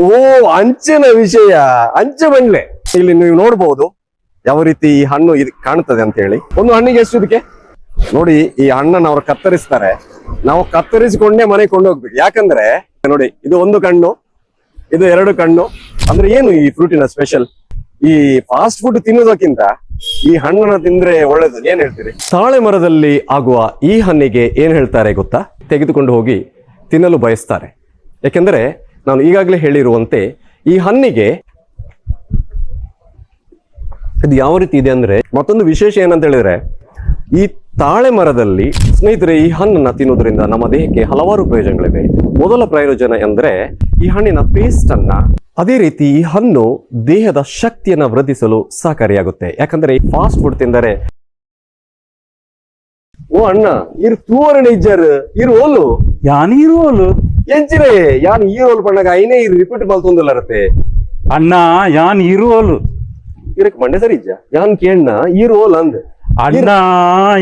ಓ, ಅಂಚಿನ ವಿಷಯ. ಅಂಚೆ ಬಂಡ್ಲೆ ಇಲ್ಲಿ ನೀವು ನೋಡಬಹುದು ಯಾವ ರೀತಿ ಈ ಹಣ್ಣು ಇದು ಕಾಣ್ತದೆ ಅಂತ ಹೇಳಿ. ಒಂದು ಹಣ್ಣಿಗೆ ಎಷ್ಟು ಇದಕ್ಕೆ? ನೋಡಿ, ಈ ಹಣ್ಣನ್ನು ಅವ್ರು ಕತ್ತರಿಸ್ತಾರೆ. ನಾವು ಕತ್ತರಿಸಿಕೊಂಡೇ ಮನೆಗೆ ಕೊಂಡೋಗ್ಬೇಕು. ಯಾಕಂದ್ರೆ, ನೋಡಿ, ಇದು ಒಂದು ಕಣ್ಣು, ಇದು ಎರಡು ಕಣ್ಣು. ಅಂದ್ರೆ ಏನು ಈ ಫ್ರೂಟಿನ ಸ್ಪೆಷಲ್ ಈ ಫಾಸ್ಟ್ ಫುಡ್ ತಿನ್ನೋದಕ್ಕಿಂತ ಈ ಹಣ್ಣನ್ನ ತಿಂದ್ರೆ ಒಳ್ಳೇದು. ಏನ್ ಹೇಳ್ತೀರಿ? ತಾಳೆ ಮರದಲ್ಲಿ ಆಗುವ ಈ ಹಣ್ಣಿಗೆ ಏನ್ ಹೇಳ್ತಾರೆ ಗೊತ್ತಾ? ತೆಗೆದುಕೊಂಡು ಹೋಗಿ ತಿನ್ನಲು ಬಯಸ್ತಾರೆ. ಯಾಕೆಂದ್ರೆ ನಾನು ಈಗಾಗಲೇ ಹೇಳಿರುವಂತೆ ಈ ಹಣ್ಣಿಗೆ ಇದು ಯಾವ ರೀತಿ ಇದೆ ಅಂದ್ರೆ ಮತ್ತೊಂದು ವಿಶೇಷ ಏನಂತ ಹೇಳಿದ್ರೆ, ಈ ತಾಳೆ ಮರದಲ್ಲಿ ಸ್ನೇಹಿತರೆ, ಈ ಹಣ್ಣನ್ನ ತಿನ್ನೋದ್ರಿಂದ ನಮ್ಮ ದೇಹಕ್ಕೆ ಹಲವಾರು ಪ್ರಯೋಜನಗಳಿವೆ. ಮೊದಲ ಪ್ರಯೋಜನ ಅಂದ್ರೆ ಈ ಹಣ್ಣಿನ ಪೇಸ್ಟ್ ಅನ್ನ ಅದೇ ರೀತಿ ಈ ಹಣ್ಣು ದೇಹದ ಶಕ್ತಿಯನ್ನ ವೃದ್ಧಿಸಲು ಸಹಕಾರಿಯಾಗುತ್ತೆ. ಯಾಕಂದ್ರೆ ಫಾಸ್ಟ್ ಫುಡ್ ತಿಂದರೆ, ಓ ಅಣ್ಣ, ಇರು ತೂವರಣ ಇಜ್ಜರ್, ಇರು ಓಲು ಯಾನ್ ಇರುವಲು ಎಂಚಿರೆ ಯಾನ್ ಈರೋಲ್ ಪಣ್ಣಗ ಐನೇ ಇರು ರಿಪೀಟ್ ಮಲ್ತೊಂದಿಲ್ಲರತ್ತೆ ಅಣ್ಣ ಯಾನ್ ಇರುವಲು ಇರಕ್ ಮಂಡೆ ಸರಿ ಇಜ್ಜ ಯಾನ್ ಕೇಣ್ಣ ಈ ರೋಲ್ ಅಂದ್. ಅಣ್ಣ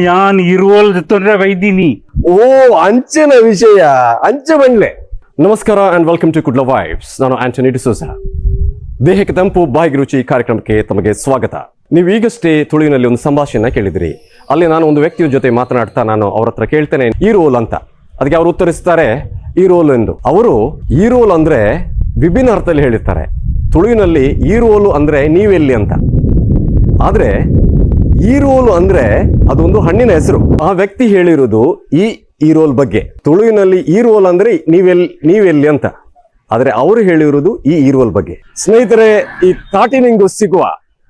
ಯಾನ್ ಇರುವಲ್ ತೊಂದ್ರೆ ಬೈದೀನಿ. ಓ ಅಂಚೆನ ವಿಷಯ ಅಂಚೆ ಬಂಡ್ಲೆ ನಮಸ್ಕಾರ and welcome to Kudla vibes ನಾನು ಆಂಟನಿ ಡಿಸೋಸ ದೇಹಕ್ಕೆ ತಂಪು ಬಾಯಿಗೆ ರುಚಿ ಕಾರ್ಯಕ್ರಮಕ್ಕೆ ತಮಗೆ ಸ್ವಾಗತ. ನೀವು ಈಗಷ್ಟೇ ತುಳುವಿನಲ್ಲಿ ಒಂದು ಸಂಭಾಷಣೆ ಕೇಳಿದ್ರಿ. ಅಲ್ಲಿ ನಾನು ಒಂದು ವ್ಯಕ್ತಿಯ ಜೊತೆ ಮಾತನಾಡ್ತಾ ನಾನು ಅವ್ರ ಹತ್ರ ಕೇಳ್ತೇನೆ ಈ ರೋಲ್ ಅಂತ. ಅದಕ್ಕೆ ಅವರು ಉತ್ತರಿಸ್ತಾರೆ ಈ ರೋಲ್ ಎಂದು. ಅವರು ಈ ರೋಲ್ ಅಂದ್ರೆ ವಿಭಿನ್ನ ಅರ್ಥದಲ್ಲಿ ಹೇಳಿರ್ತಾರೆ. ತುಳುವಿನಲ್ಲಿ ಈ ರೋಲು ಅಂದ್ರೆ ನೀವೆಲ್ಲಿ ಅಂತ. ಆದ್ರೆ ರೋಲು ಅಂದ್ರೆ ಅದೊಂದು ಹಣ್ಣಿನ ಹೆಸರು. ಆ ವ್ಯಕ್ತಿ ಹೇಳಿರುವುದು ಈ ಈ ರೋಲ್ ಬಗ್ಗೆ. ತುಳುವಿನಲ್ಲಿ ಈರೋಲ್ ಅಂದ್ರೆ ನೀವೆಲ್, ನೀವೆಲ್ಲಿ ಅಂತ. ಆದ್ರೆ ಅವರು ಹೇಳಿರುವುದು ಈ ಈರೋಲ್ ಬಗ್ಗೆ. ಸ್ನೇಹಿತರೆ, ಈ ತಾಟಿನಿಂಗು ಸಿಗುವ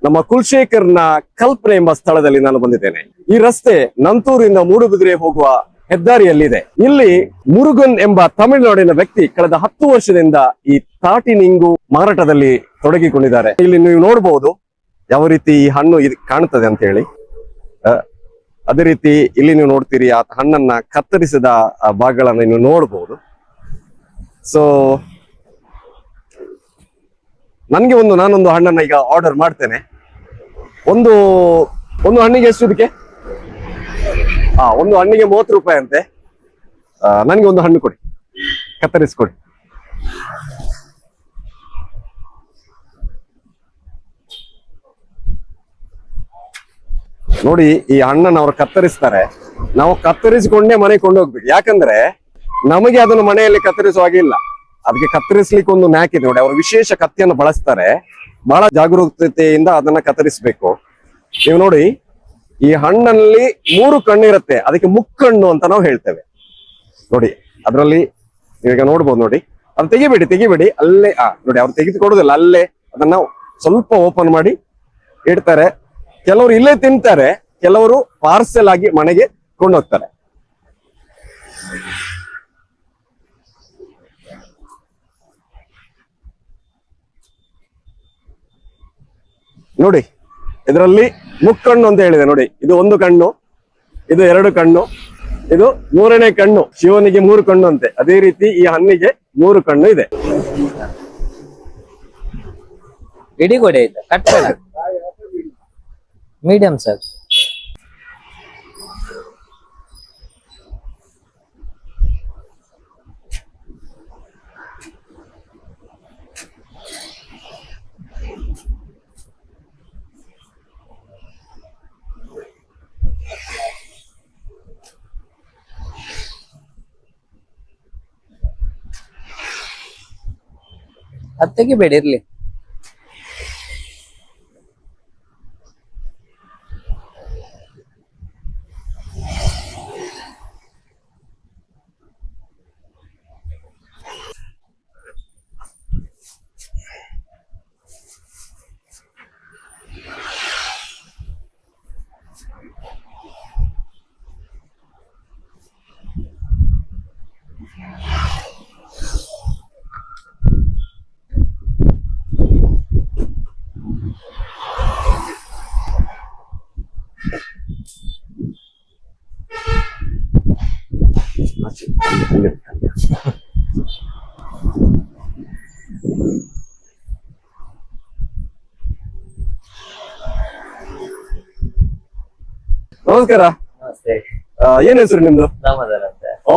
ನಮ್ಮ ಕುಲ್ಶೇಖರ್ನ ಕಲ್ಪನೆ ಎಂಬ ಸ್ಥಳದಲ್ಲಿ ನಾನು ಬಂದಿದ್ದೇನೆ. ಈ ರಸ್ತೆ ನಂತೂರಿಂದ ಮೂಡುಬಿದ್ರೆ ಹೋಗುವ ಹೆದ್ದಾರಿಯಲ್ಲಿದೆ. ಇಲ್ಲಿ ಮುರುಗನ್ ಎಂಬ ತಮಿಳುನಾಡಿನ ವ್ಯಕ್ತಿ ಕಳೆದ ಹತ್ತು ವರ್ಷದಿಂದ ಈ ತಾಟಿನಿಂಗು ಮಾರಾಟದಲ್ಲಿ ತೊಡಗಿಕೊಂಡಿದ್ದಾರೆ. ಇಲ್ಲಿ ನೀವು ನೋಡಬಹುದು ಯಾವ ರೀತಿ ಈ ಹಣ್ಣು ಇದು ಕಾಣುತ್ತದೆ ಅಂತ ಹೇಳಿ. ಅದೇ ರೀತಿ ಇಲ್ಲಿ ನೀವು ನೋಡ್ತೀರಿ ಆ ಹಣ್ಣನ್ನ ಕತ್ತರಿಸಿದ ಭಾಗಗಳನ್ನ ನೀವು ನೋಡಬಹುದು ಸೊ ನನ್ಗೆ ಒಂದು, ನಾನೊಂದು ಹಣ್ಣನ್ನ ಈಗ ಆರ್ಡರ್ ಮಾಡ್ತೇನೆ. ಒಂದು ಒಂದು ಹಣ್ಣಿಗೆ ಎಷ್ಟು ಇದಕ್ಕೆ ಹಾ ಒಂದು ಹಣ್ಣಿಗೆ ಮೂವತ್ತು ರೂಪಾಯಿ ಅಂತೆ. ನನಗೆ ಒಂದು ಹಣ್ಣು ಕೊಡಿ. ಕತ್ತರಿಸ್ಕೊಡಿ. ನೋಡಿ, ಈ ಹಣ್ಣನ್ನು ಅವ್ರು ಕತ್ತರಿಸ್ತಾರೆ. ನಾವು ಕತ್ತರಿಸಿಕೊಂಡೇ ಮನೆಗೆ ಕೊಂಡೋಗ್ಬೇಕು. ಯಾಕಂದ್ರೆ ನಮಗೆ ಅದನ್ನು ಮನೆಯಲ್ಲಿ ಕತ್ತರಿಸುವ ಹಾಗೆ ಇಲ್ಲ. ಅದಕ್ಕೆ ಕತ್ತರಿಸ್ಲಿಕ್ಕೆ ಒಂದು ನ್ಯಾಕ್ ಇದೆ. ನೋಡಿ, ಅವರು ವಿಶೇಷ ಕತ್ತಿಯನ್ನು ಬಳಸ್ತಾರೆ. ಬಹಳ ಜಾಗರೂಕತೆಯಿಂದ ಅದನ್ನ ಕತ್ತರಿಸಬೇಕು. ನೀವು ನೋಡಿ ಈ ಹಣ್ಣಲ್ಲಿ ಮೂರು ಕಣ್ಣು ಇರುತ್ತೆ ಅದಕ್ಕೆ ಮುಕ್ಕಣ್ಣು ಅಂತ ನಾವು ಹೇಳ್ತೇವೆ. ನೋಡಿ, ಅದರಲ್ಲಿ ಈಗ ನೋಡ್ಬೋದು ನೋಡಿ. ಅದು ತೆಗಿಬೇಡಿ ತೆಗಿಬೇಡಿ. ಅಲ್ಲೇ, ಆ, ನೋಡಿ, ಅವ್ರು ತೆಗೆದು ಕೊಡುದಿಲ್ಲ ಅಲ್ಲೇ ಅದನ್ನ ಸ್ವಲ್ಪ ಓಪನ್ ಮಾಡಿ ಇಡ್ತಾರೆ. ಕೆಲವರು ಇಲ್ಲೇ ತಿಂತಾರೆ, ಕೆಲವರು ಪಾರ್ಸೆಲ್ ಆಗಿ ಮನೆಗೆ ಕೊಂಡೋಗ್ತಾರೆ. ನೋಡಿ ಇದರಲ್ಲಿ ಮುಕ್ಕಣ್ಣು ಅಂತ ಹೇಳಿದೆ ನೋಡಿ. ಇದು ಒಂದು ಕಣ್ಣು, ಇದು ಎರಡು ಕಣ್ಣು, ಇದು ಮೂರನೇ ಕಣ್ಣು, ಶಿವನಿಗೆ ಮೂರು ಕಣ್ಣು ಅಂತೆ. ಅದೇ ರೀತಿ ಈ ಹಣ್ಣಿಗೆ ಮೂರು ಕಣ್ಣು ಇದೆ. ಇಡೀ ಕೊಡೆ ಇದೆ ಮೀಡಿಯಂ ಸರ್ ಅದು ತೆಗಿಬೇಡಿ ನಮಸ್ಕಾರ. ಏನ್ ಹೆಸರು ನಿಮ್ದು? ಓ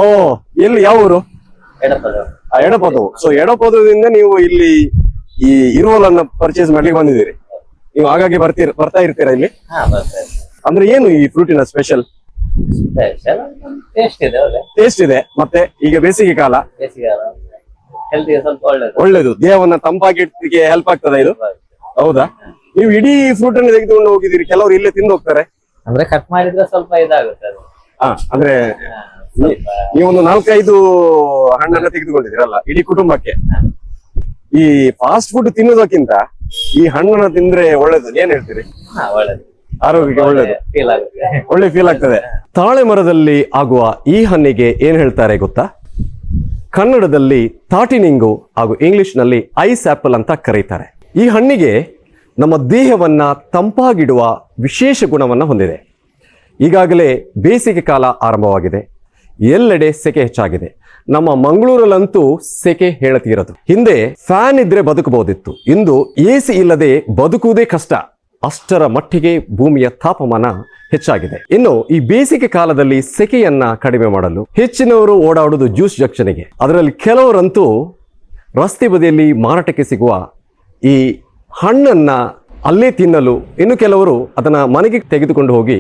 ಎಲ್ಲಿ ಯಾವ ಊರು? ಎಡಪದವು. ಸೊ ಎಡಪದದಿಂದ ನೀವು ಇಲ್ಲಿ ಈ ಇರುವಲನ್ನ ಪರ್ಚೇಸ್ ಮಾಡ್ಲಿಕ್ಕೆ ಬಂದಿದ್ದೀರಿ. ನೀವು ಹಾಗಾಗಿ ಬರ್ತೀರ ಬರ್ತಾ ಇರ್ತೀರಾ ಇಲ್ಲಿ? ಅಂದ್ರೆ ಏನು ಈ ಫ್ರೂಟಿನ ಸ್ಪೆಷಲ್ ಟೇಸ್ಟ್ ಇದೆ ಒಳ್ಳೆ. ಟೇಸ್ಟ್ ಇದೆ. ಮತ್ತೆ ಈಗ ಬೇಸಿಗೆ ಕಾಲ. ಬೇಸಿಗೆ ಸ್ವಲ್ಪ ಒಳ್ಳೇದು. ದೇಹವನ್ನ ತಂಪಾಗಿಡ್ಲಿಕ್ಕೆ ಹೆಲ್ಪ್ ಆಗ್ತದೆ ಇದು? ಹೌದಾ? ನೀವು ಇಡೀ ಫ್ರೂಟ್ ಅನ್ನು ತೆಗೆದುಕೊಂಡು ಹೋಗಿದ್ದೀರಿ. ಕೆಲವರು ಇಲ್ಲೇ ತಿಂದು ಹೋಗ್ತಾರೆ. ಅಂದ್ರೆ ಕಟ್ ಮಾಡಿದ್ರೆ ಸ್ವಲ್ಪ ಇದಾಗುತ್ತೆ ಅಂದ್ರೆ ನೀವೊಂದು ನಾಲ್ಕೈದು ಹಣ್ಣನ್ನ ತೆಗೆದುಕೊಂಡಿದ್ದೀರಲ್ಲ ಇಡೀ ಕುಟುಂಬಕ್ಕೆ. ಈ ಫಾಸ್ಟ್ ಫುಡ್ ತಿನ್ನೋದಕ್ಕಿಂತ ಈ ಹಣ್ಣನ್ನ ತಿಂದ್ರೆ ಒಳ್ಳೇದು. ಏನ್ ಹೇಳ್ತೀರಿ? ಆರೋಗ್ಯಕ್ಕೆ ಒಳ್ಳೇದು. ಒಳ್ಳೆ ಫೀಲ್ ಆಗ್ತದೆ. ತಾಳೆ ಮರದಲ್ಲಿ ಆಗುವ ಈ ಹಣ್ಣಿಗೆ ಏನ್ ಹೇಳ್ತಾರೆ ಗೊತ್ತಾ? ಕನ್ನಡದಲ್ಲಿ ತಾಟಿನಿಂಗು ಹಾಗೂ ಇಂಗ್ಲಿಷ್ನಲ್ಲಿ ಐಸ್ ಆಪಲ್ ಅಂತ ಕರೀತಾರೆ. ಈ ಹಣ್ಣಿಗೆ ನಮ್ಮ ದೇಹವನ್ನ ತಂಪಾಗಿಡುವ ವಿಶೇಷ ಗುಣವನ್ನು ಹೊಂದಿದೆ. ಈಗಾಗಲೇ ಬೇಸಿಗೆ ಕಾಲ ಆರಂಭವಾಗಿದೆ. ಎಲ್ಲೆಡೆ ಸೆಕೆ ಹೆಚ್ಚಾಗಿದೆ. ನಮ್ಮ ಮಂಗಳೂರಲ್ಲಂತೂ ಸೆಕೆ ಹೇಳತೀರದು. ಹಿಂದೆ ಫ್ಯಾನ್ ಇದ್ರೆ ಬದುಕಬಹುದಿತ್ತು. ಇಂದು ಎಸಿ ಇಲ್ಲದೆ ಬದುಕುವುದೇ ಕಷ್ಟ. ಅಷ್ಟರ ಮಟ್ಟಿಗೆ ಭೂಮಿಯ ತಾಪಮಾನ ಹೆಚ್ಚಾಗಿದೆ. ಇನ್ನು ಈ ಬೇಸಿಗೆ ಕಾಲದಲ್ಲಿ ಸೆಕೆಯನ್ನ ಕಡಿಮೆ ಮಾಡಲು ಹೆಚ್ಚಿನವರು ಓಡಾಡುವುದು ಜ್ಯೂಸ್ ಜಕ್ಷನಿಗೆ. ಅದರಲ್ಲಿ ಕೆಲವರಂತೂ ರಸ್ತೆ ಬದಿಯಲ್ಲಿ ಮಾರಾಟಕ್ಕೆ ಸಿಗುವ ಈ ಹಣ್ಣನ್ನ ಅಲ್ಲೇ ತಿನ್ನಲು ಇನ್ನು ಕೆಲವರು ಅದನ್ನ ಮನೆಗೆ ತೆಗೆದುಕೊಂಡು ಹೋಗಿ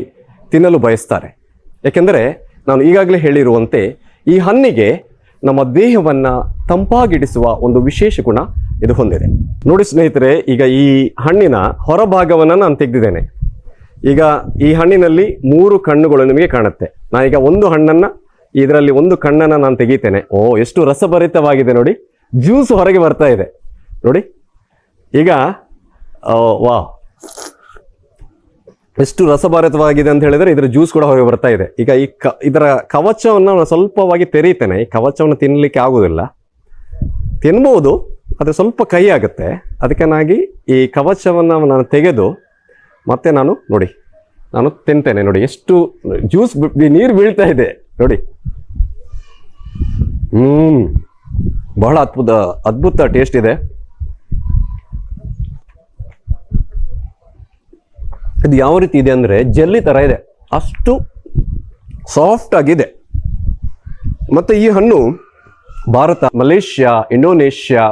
ತಿನ್ನಲು ಬಯಸ್ತಾರೆ. ಯಾಕೆಂದರೆ ನಾನು ಈಗಾಗಲೇ ಹೇಳಿರುವಂತೆ ಈ ಹಣ್ಣಿಗೆ ನಮ್ಮ ದೇಹವನ್ನು ತಂಪಾಗಿಡಿಸುವ ಒಂದು ವಿಶೇಷ ಗುಣ ಇದು ಹೊಂದಿದೆ. ನೋಡಿ ಸ್ನೇಹಿತರೆ, ಈಗ ಈ ಹಣ್ಣಿನ ಹೊರಭಾಗವನ್ನು ನಾನು ತೆಗೆದಿದ್ದೇನೆ. ಈಗ ಈ ಹಣ್ಣಿನಲ್ಲಿ ಮೂರು ಕಣ್ಣುಗಳು ನಿಮಗೆ ಕಾಣುತ್ತೆ. ನಾನೀಗ ಒಂದು ಹಣ್ಣನ್ನು, ಇದರಲ್ಲಿ ಒಂದು ಕಣ್ಣನ್ನು ನಾನು ತೆಗಿತೇನೆ. ಓ, ಎಷ್ಟು ರಸಭರಿತವಾಗಿದೆ ನೋಡಿ. ಜ್ಯೂಸ್ ಹೊರಗೆ ಬರ್ತಾ ಇದೆ. ನೋಡಿ. ಈಗ ವಾ ಎಷ್ಟು ರಸಭರಿತವಾಗಿದೆ ಅಂತ ಹೇಳಿದರೆ ಇದರ ಜ್ಯೂಸ್ ಕೂಡ ಹೊರಗೆ ಬರ್ತಾ ಇದೆ. ಈಗ ಈ ಕ, ಇದರ ಕವಚವನ್ನು ನಾನು ಸ್ವಲ್ಪವಾಗಿ ತೆರೀತೇನೆ. ಈ ಕವಚವನ್ನು ತಿನ್ನಲಿಕ್ಕೆ ಆಗೋದಿಲ್ಲ. ತಿನ್ಬೋದು. ಆದರೆ ಸ್ವಲ್ಪ ಕೈ ಆಗುತ್ತೆ. ಅದಕ್ಕನಾಗಿ ಈ ಕವಚವನ್ನು ನಾನು ತೆಗೆದು ಮತ್ತೆ ನಾನು ನೋಡಿ, ನಾನು ತಿಂತೇನೆ ನೋಡಿ. ಎಷ್ಟು ಜ್ಯೂಸ್ ನೀರು ಬೀಳ್ತಾ ಇದೆ ನೋಡಿ. ಹ್ಮ್, ಬಹಳ ಅದ್ಭುತ ಅದ್ಭುತ ಟೇಸ್ಟ್ ಇದೆ. ಇದು ಯಾವ ರೀತಿ ಇದೆ ಅಂದ್ರೆ ಜೆಲ್ಲಿ ತರ ಇದೆ. ಅಷ್ಟು ಸಾಫ್ಟ್ ಆಗಿದೆ. ಮತ್ತೆ ಈ ಹಣ್ಣು ಭಾರತ, ಮಲೇಷ್ಯಾ, ಇಂಡೋನೇಷ್ಯಾ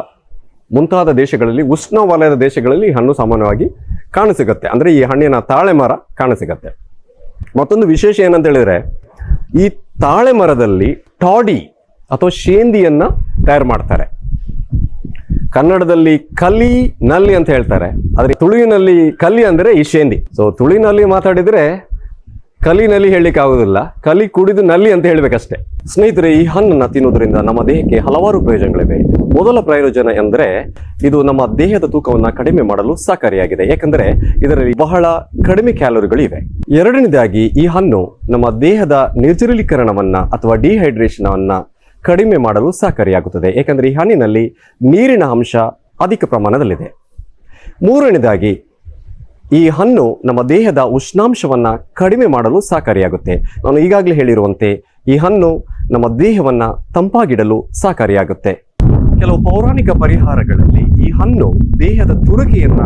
ಮುಂತಾದ ದೇಶಗಳಲ್ಲಿ ಉಷ್ಣವಲಯದ ದೇಶಗಳಲ್ಲಿ ಹಣ್ಣು ಸಾಮಾನ್ಯವಾಗಿ ಕಾಣಸಿಗತ್ತೆ. ಅಂದ್ರೆ ಈ ಹಣ್ಣಿನ ತಾಳೆ ಮರ ಕಾಣಸಿಗತ್ತೆ. ಮತ್ತೊಂದು ವಿಶೇಷ ಏನಂತ ಹೇಳಿದ್ರೆ, ಈ ತಾಳೆ ಮರದಲ್ಲಿ ಟಾಡಿ ಅಥವಾ ಶೇಂದಿಯನ್ನ ತಯಾರು ಮಾಡ್ತಾರೆ. ಕನ್ನಡದಲ್ಲಿ ಕಲಿ ನಲ್ಲಿ ಅಂತ ಹೇಳ್ತಾರೆ. ಆದರೆ ತುಳುವಿನಲ್ಲಿ ಕಲಿ ಅಂದ್ರೆ ಈ ಶೇಂದಿ. ಸೊ ತುಳುವಿನಲ್ಲಿ ಮಾತಾಡಿದ್ರೆ ಕಲಿನಲ್ಲಿ ಹೇಳಲಿಕ್ಕೆ ಆಗೋದಿಲ್ಲ. ಕಲಿ ಕುಡಿದು ನಲ್ಲಿ ಅಂತ ಹೇಳ್ಬೇಕಷ್ಟೇ. ಸ್ನೇಹಿತರೆ, ಈ ಹಣ್ಣನ್ನು ತಿನ್ನುವುದರಿಂದ ನಮ್ಮ ದೇಹಕ್ಕೆ ಹಲವಾರು ಪ್ರಯೋಜನಗಳಿವೆ. ಮೊದಲ ಪ್ರಯೋಜನ ಎಂದರೆ ಇದು ನಮ್ಮ ದೇಹದ ತೂಕವನ್ನು ಕಡಿಮೆ ಮಾಡಲು ಸಹಕಾರಿಯಾಗಿದೆ. ಯಾಕಂದರೆ ಇದರಲ್ಲಿ ಬಹಳ ಕಡಿಮೆ ಕ್ಯಾಲೋರಿಗಳಿವೆ. ಎರಡನೇದಾಗಿ ಈ ಹಣ್ಣು ನಮ್ಮ ದೇಹದ ನಿರ್ಜಲೀಕರಣವನ್ನು ಅಥವಾ ಡಿಹೈಡ್ರೇಷನ್ ಅನ್ನ ಕಡಿಮೆ ಮಾಡಲು ಸಹಕಾರಿಯಾಗುತ್ತದೆ. ಏಕೆಂದರೆ ಈ ಹಣ್ಣಿನಲ್ಲಿ ನೀರಿನ ಅಂಶ ಅಧಿಕ ಪ್ರಮಾಣದಲ್ಲಿದೆ. ಮೂರನೇದಾಗಿ ಈ ಹಣ್ಣು ನಮ್ಮ ದೇಹದ ಉಷ್ಣಾಂಶವನ್ನು ಕಡಿಮೆ ಮಾಡಲು ಸಹಕಾರಿಯಾಗುತ್ತೆ. ನಾನು ಈಗಾಗಲೇ ಹೇಳಿರುವಂತೆ ಈ ಹಣ್ಣು ನಮ್ಮ ದೇಹವನ್ನು ತಂಪಾಗಿಡಲು ಸಹಕಾರಿಯಾಗುತ್ತೆ. ಕೆಲವು ಪೌರಾಣಿಕ ಪರಿಹಾರಗಳಲ್ಲಿ ಈ ಹಣ್ಣು ದೇಹದ ತುರಿಕೆಯನ್ನ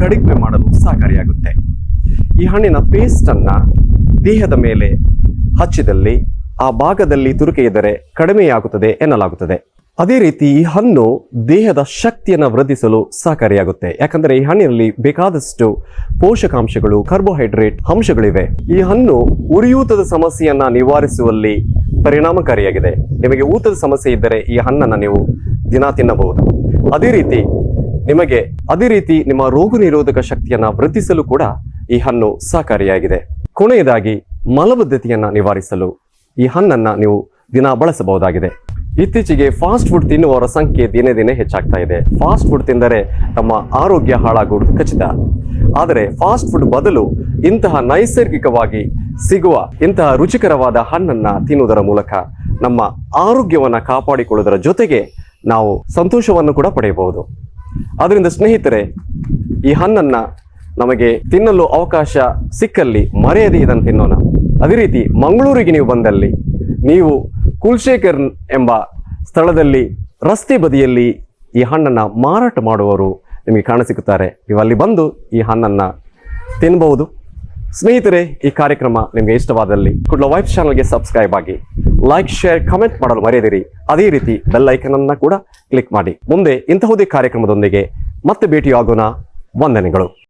ಕಡಿಮೆ ಮಾಡಲು ಸಹಕಾರಿಯಾಗುತ್ತೆ. ಈ ಹಣ್ಣಿನ ಪೇಸ್ಟ್ ಅನ್ನ ದೇಹದ ಮೇಲೆ ಹಚ್ಚಿದಲ್ಲಿ ಆ ಭಾಗದಲ್ಲಿ ತುರುಕೆ ಇದ್ದರೆ ಕಡಿಮೆಯಾಗುತ್ತದೆ ಎನ್ನಲಾಗುತ್ತದೆ. ಅದೇ ರೀತಿ ಈ ಹಣ್ಣು ದೇಹದ ಶಕ್ತಿಯನ್ನು ವೃದ್ಧಿಸಲು ಸಹಕಾರಿಯಾಗುತ್ತೆ. ಯಾಕಂದ್ರೆ ಈ ಹಣ್ಣಿನಲ್ಲಿ ಬೇಕಾದಷ್ಟು ಪೋಷಕಾಂಶಗಳು ಕಾರ್ಬೋಹೈಡ್ರೇಟ್ ಅಂಶಗಳಿವೆ. ಈ ಹಣ್ಣು ಉರಿಯೂತದ ಸಮಸ್ಯೆಯನ್ನು ನಿವಾರಿಸುವಲ್ಲಿ ಪರಿಣಾಮಕಾರಿಯಾಗಿದೆ. ನಿಮಗೆ ಊತದ ಸಮಸ್ಯೆ ಇದ್ದರೆ ಈ ಹಣ್ಣನ್ನು ನೀವು ದಿನ ತಿನ್ನಬಹುದು. ಅದೇ ರೀತಿ ನಿಮಗೆ ಅದೇ ರೀತಿ ನಿಮ್ಮ ರೋಗ ನಿರೋಧಕ ಶಕ್ತಿಯನ್ನ ವೃದ್ಧಿಸಲು ಕೂಡ ಈ ಹಣ್ಣು ಸಹಕಾರಿಯಾಗಿದೆ. ಕೊನೆಯದಾಗಿ ಮಲಬದ್ಧತೆಯನ್ನ ನಿವಾರಿಸಲು ಈ ಹಣ್ಣನ್ನ ನೀವು ದಿನ ಬಳಸಬಹುದಾಗಿದೆ. ಇತ್ತೀಚೆಗೆ ಫಾಸ್ಟ್ ಫುಡ್ ತಿನ್ನುವವರ ಸಂಖ್ಯೆ ದಿನೇ ದಿನೇ ಹೆಚ್ಚಾಗ್ತಾ ಇದೆ. ಫಾಸ್ಟ್ ಫುಡ್ ತಿಂದರೆ ನಮ್ಮ ಆರೋಗ್ಯ ಹಾಳಾಗುವುದು ಖಚಿತ. ಆದರೆ ಫಾಸ್ಟ್ ಫುಡ್ ಬದಲು ಇಂತಹ ನೈಸರ್ಗಿಕವಾಗಿ ಸಿಗುವ ಇಂತಹ ರುಚಿಕರವಾದ ಹಣ್ಣನ್ನ ತಿನ್ನುವುದರ ಮೂಲಕ ನಮ್ಮ ಆರೋಗ್ಯವನ್ನ ಕಾಪಾಡಿಕೊಳ್ಳುವುದರ ಜೊತೆಗೆ ನಾವು ಸಂತೋಷವನ್ನು ಕೂಡ ಪಡೆಯಬಹುದು. ಅದರಿಂದ ಸ್ನೇಹಿತರೆ, ಈ ಹಣ್ಣನ್ನು ನಮಗೆ ತಿನ್ನಲು ಅವಕಾಶ ಸಿಕ್ಕಲ್ಲಿ ಮರೆಯದೆ ಇದನ್ನು ತಿನ್ನೋಣ. ಅದೇ ರೀತಿ ಮಂಗಳೂರಿಗೆ ನೀವು ಬಂದಲ್ಲಿ, ನೀವು ಕುಲ್ಶೇಖರ್ ಎಂಬ ಸ್ಥಳದಲ್ಲಿ ರಸ್ತೆ ಬದಿಯಲ್ಲಿ ಈ ಹಣ್ಣನ್ನು ಮಾರಾಟ ಮಾಡುವವರು ನಿಮಗೆ ಕಾಣಸಿಗುತ್ತಾರೆ. ನೀವು ಅಲ್ಲಿ ಬಂದು ಈ ಹಣ್ಣನ್ನು ತಿನ್ನಬಹುದು ಸ್ನೇಹಿತರೆ, ಈ ಕಾರ್ಯಕ್ರಮ ನಿಮಗೆ ಇಷ್ಟವಾದಲ್ಲಿ ಕುಡ್ಲ ವೈಫ್ ಚಾನಲ್ಗೆ ಸಬ್ಸ್ಕ್ರೈಬ್ ಆಗಿ ಲೈಕ್ ಶೇರ್ ಕಮೆಂಟ್ ಮಾಡಲು ಮರೆಯದಿರಿ. ಅದೇ ರೀತಿ ಬೆಲ್ ಐಕನ್ ಅನ್ನ ಕೂಡ ಕ್ಲಿಕ್ ಮಾಡಿ. ಮುಂದೆ ಇಂತಹುದೇ ಕಾರ್ಯಕ್ರಮದೊಂದಿಗೆ ಮತ್ತೆ ಭೇಟಿಯಾಗೋಣ. ವಂದನೆಗಳು.